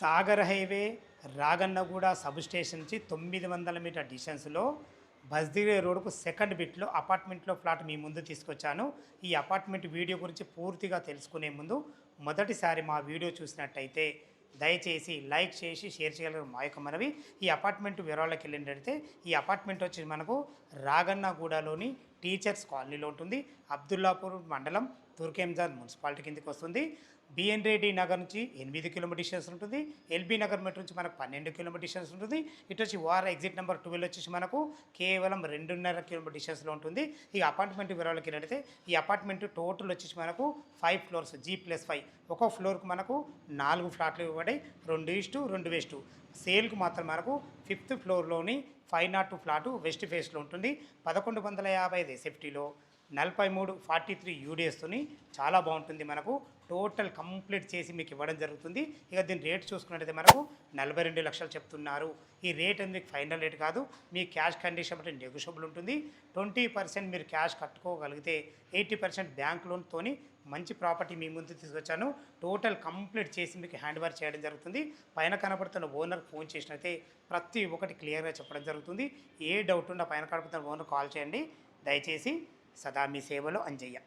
Sagar highway Ragannaguda substation నుంచి తొమ్మిది వందల మీటర్ డిస్టెన్స్లో బస్దిరే రోడ్కు సెకండ్ బిట్లో అపార్ట్మెంట్లో ఫ్లాట్ మీ ముందు తీసుకొచ్చాను. ఈ అపార్ట్మెంట్ వీడియో గురించి పూర్తిగా తెలుసుకునే ముందు మొదటిసారి మా వీడియో చూసినట్టయితే దయచేసి లైక్ చేసి షేర్ చేయగలరు మా యొక్క మనవి. ఈ అపార్ట్మెంట్ వివరాలకు వెళ్ళినట్టయితే ఈ అపార్ట్మెంట్ వచ్చి మనకు రాగన్నగూడలోని టీచర్స్ కాలనీలో ఉంటుంది. అబ్దుల్లాపూర్ మండలం తుర్కేంజాన్ మున్సిపాలిటీ కిందకి వస్తుంది. బిఎన్ రెడ్డి నగర్ నుంచి ఎనిమిది కిలోమీటర్ డిస్టెన్స్ ఉంటుంది. ఎల్బీ నగర్ మెట్రో నుంచి మనకు పన్నెండు కిలోమీటర్ డిస్టెన్స్ ఉంటుంది. ఇటు వచ్చి వార్ ఎగ్జిట్ నెంబర్ ట్వెల్వ్ వచ్చేసి మనకు కేవలం రెండున్నర కిలోమీటర్ డిస్టెన్స్లో ఉంటుంది. ఈ అపార్ట్మెంట్ వివరాలకి వెళ్ళితే ఈ అపార్ట్మెంట్ టోటల్ వచ్చేసి మనకు five floors G plus five. ఒక్కో ఫ్లోర్కు మనకు నాలుగు ఫ్లాట్లు ఇవ్వబడి రెండు ఈస్టు రెండు వేస్టు. సేల్కు మాత్రం మనకు fifth ఫ్లోర్లోని five naught two flat west ఫేస్లో ఉంటుంది. పదకొండు వందల యాభై ఐదు ఎస్ఎఫ్టీలో నలభై మూడు ఫార్టీ త్రీ యూడిఎస్తోని చాలా బాగుంటుంది మనకు. టోటల్ కంప్లీట్ చేసి మీకు ఇవ్వడం జరుగుతుంది. ఇక దీని రేట్ చూసుకున్నట్టయితే మనకు నలభై రెండు లక్షలు చెప్తున్నారు. ఈ రేట్ అనేది ఫైనల్ రేట్ కాదు. మీ క్యాష్ కండిషన్ బట్టి నెగోషియబుల్ ఉంటుంది. ట్వంటీ పర్సెంట్ మీరు క్యాష్ కట్టుకోగలిగితే ఎయిటీ పర్సెంట్ బ్యాంక్ లోన్తోని మంచి ప్రాపర్టీ మీ ముందు తీసుకొచ్చాను. టోటల్ కంప్లీట్ చేసి మీకు హ్యాండ్ ఓవర్ చేయడం జరుగుతుంది. పైన కనపడుతున్న ఓనర్ ఫోన్ చేసినైతే ప్రతి ఒక్కటి క్లియర్గా చెప్పడం జరుగుతుంది. ఏ డౌట్ ఉన్నా పైన కనబడుతున్న ఓనర్ కాల్ చేయండి. దయచేసి సదా మీ సేవలో అంజయ్య.